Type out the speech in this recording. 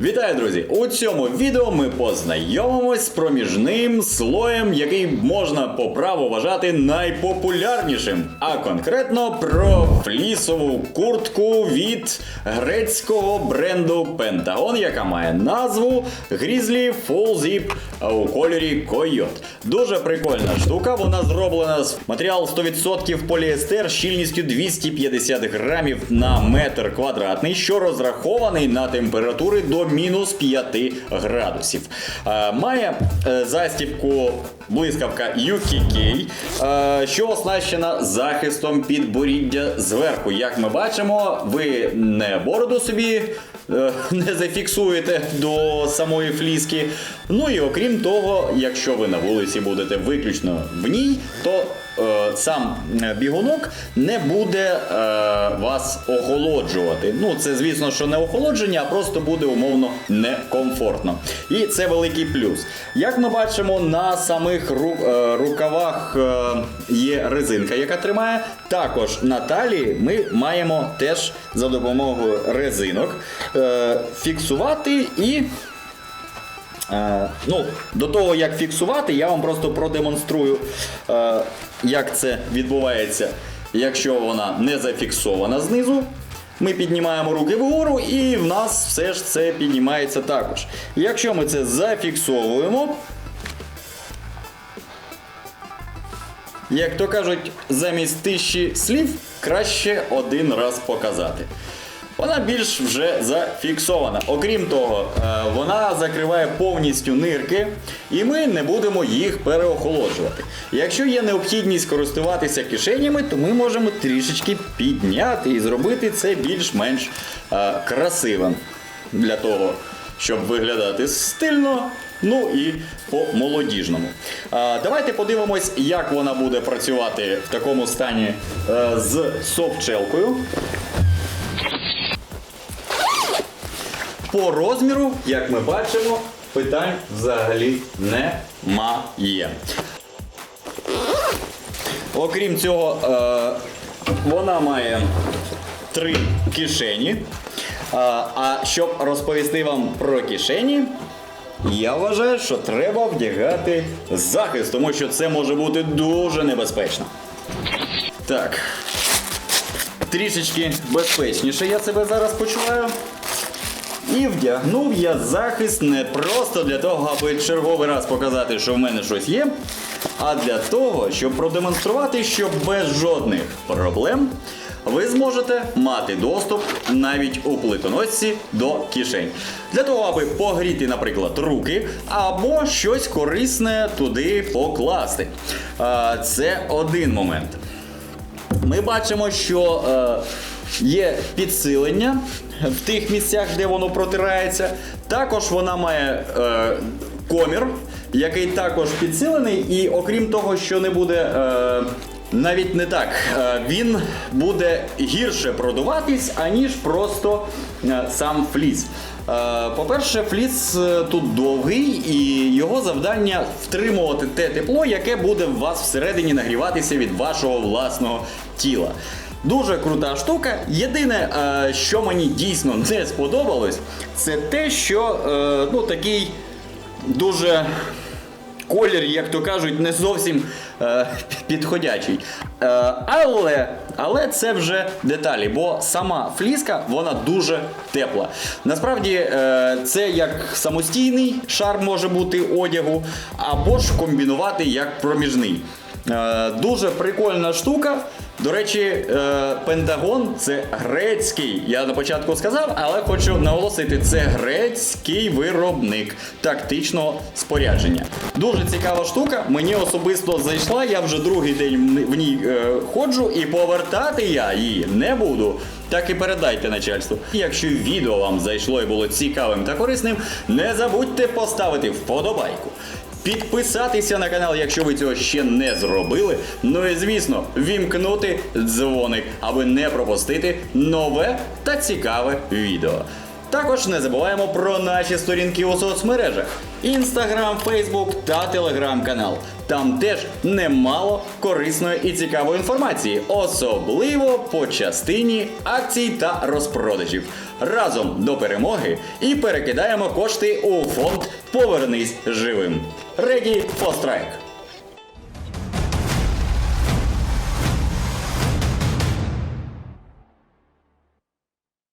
Вітаю, друзі! У цьому відео ми познайомимось з проміжним слоєм, який можна по праву вважати найпопулярнішим, а конкретно про флісову куртку від грецького бренду Pentagon, яка має назву Grizzly Full у кольорі Coyote. Дуже прикольна штука. Вона зроблена з матеріал 100% поліестер щільністю 250 грамів на метр квадратний, що розрахований на температури до мінус 5 градусів. Е, Має е, застібку блискавка UKK, е, що оснащена захистом підборіддя зверху. Як ми бачимо, ви не бороду собі не зафіксуєте до самої фліски. Ну і окрім того, якщо ви на вулиці будете виключно в ній, то сам е, бігунок не буде е, вас охолоджувати. Ну, це звісно, що не охолодження, а просто буде умовно некомфортно. І це великий плюс. Як ми бачимо, на самих ру- е, рукавах е, є резинка, яка тримає. Також на талії ми маємо теж за допомогою резинок е, фіксувати і. Е, ну, до того, як фіксувати, я вам просто продемонструю, е, як це відбувається, якщо вона не зафіксована знизу. Ми піднімаємо руки вгору, і в нас все ж це піднімається також. Якщо ми це зафіксовуємо, як то кажуть, замість тисячі слів краще один раз показати. Вона більш вже зафіксована. Окрім того, е, вона закриває повністю нирки, і ми не будемо їх переохолоджувати. Якщо є необхідність користуватися кишенями, то ми можемо трішечки підняти і зробити це більш-менш е, красивим для того, щоб виглядати стильно. Ну і по-молодіжному. А, давайте подивимось, як вона буде працювати в такому стані е, з софтшелкою. По розміру, як ми бачимо, питань взагалі немає. Окрім цього, е, вона має три кишені. А, а щоб розповісти вам про кишені, я вважаю, що треба вдягати захист, тому що це може бути дуже небезпечно. Так. Трішечки безпечніше я себе зараз почуваю. І вдягнув я захист не просто для того, аби черговий раз показати, що в мене щось є, а для того, щоб продемонструвати, що без жодних проблем ви зможете мати доступ навіть у плитоносці до кишень. Для того, аби погріти, наприклад, руки або щось корисне туди покласти. Це один момент. Ми бачимо, що е, є підсилення в тих місцях, де воно протирається. Також вона має е, комір, який також підсилений, і окрім того, що не буде. Е, навіть не так, Е, він буде гірше продуватись, аніж просто е, сам фліс. Е, По-перше, фліс тут довгий, і його завдання втримувати те тепло, яке буде в вас всередині нагріватися від вашого власного тіла. Дуже крута штука. Єдине, е, що мені дійсно не сподобалось, це те, що е, ну, такий дуже колір, як то кажуть, не зовсім е, підходячий. Але, але це вже деталі, бо сама фліска вона дуже тепла. Насправді, це як самостійний шар може бути одягу, або ж комбінувати як проміжний. Дуже прикольна штука. До речі, е, Пентагон це грецький. Я на початку сказав, але хочу наголосити, це грецький виробник тактичного спорядження. Дуже цікава штука. Мені особисто зайшла. Я вже другий день в ній е, ходжу, і повертати я її не буду. Так і передайте начальству. Якщо відео вам зайшло і було цікавим та корисним, не забудьте поставити вподобайку. Підписатися на канал, якщо ви цього ще не зробили. Ну і звісно, вімкнути дзвоник, аби не пропустити нове та цікаве відео. Також не забуваємо про наші сторінки у соцмережах: Інстаграм, Фейсбук та Телеграм-канал. Там теж немало корисної і цікавої інформації, особливо по частині акцій та розпродажів. Разом до перемоги і перекидаємо кошти у фонд Повернись живим. Реді Пострайк.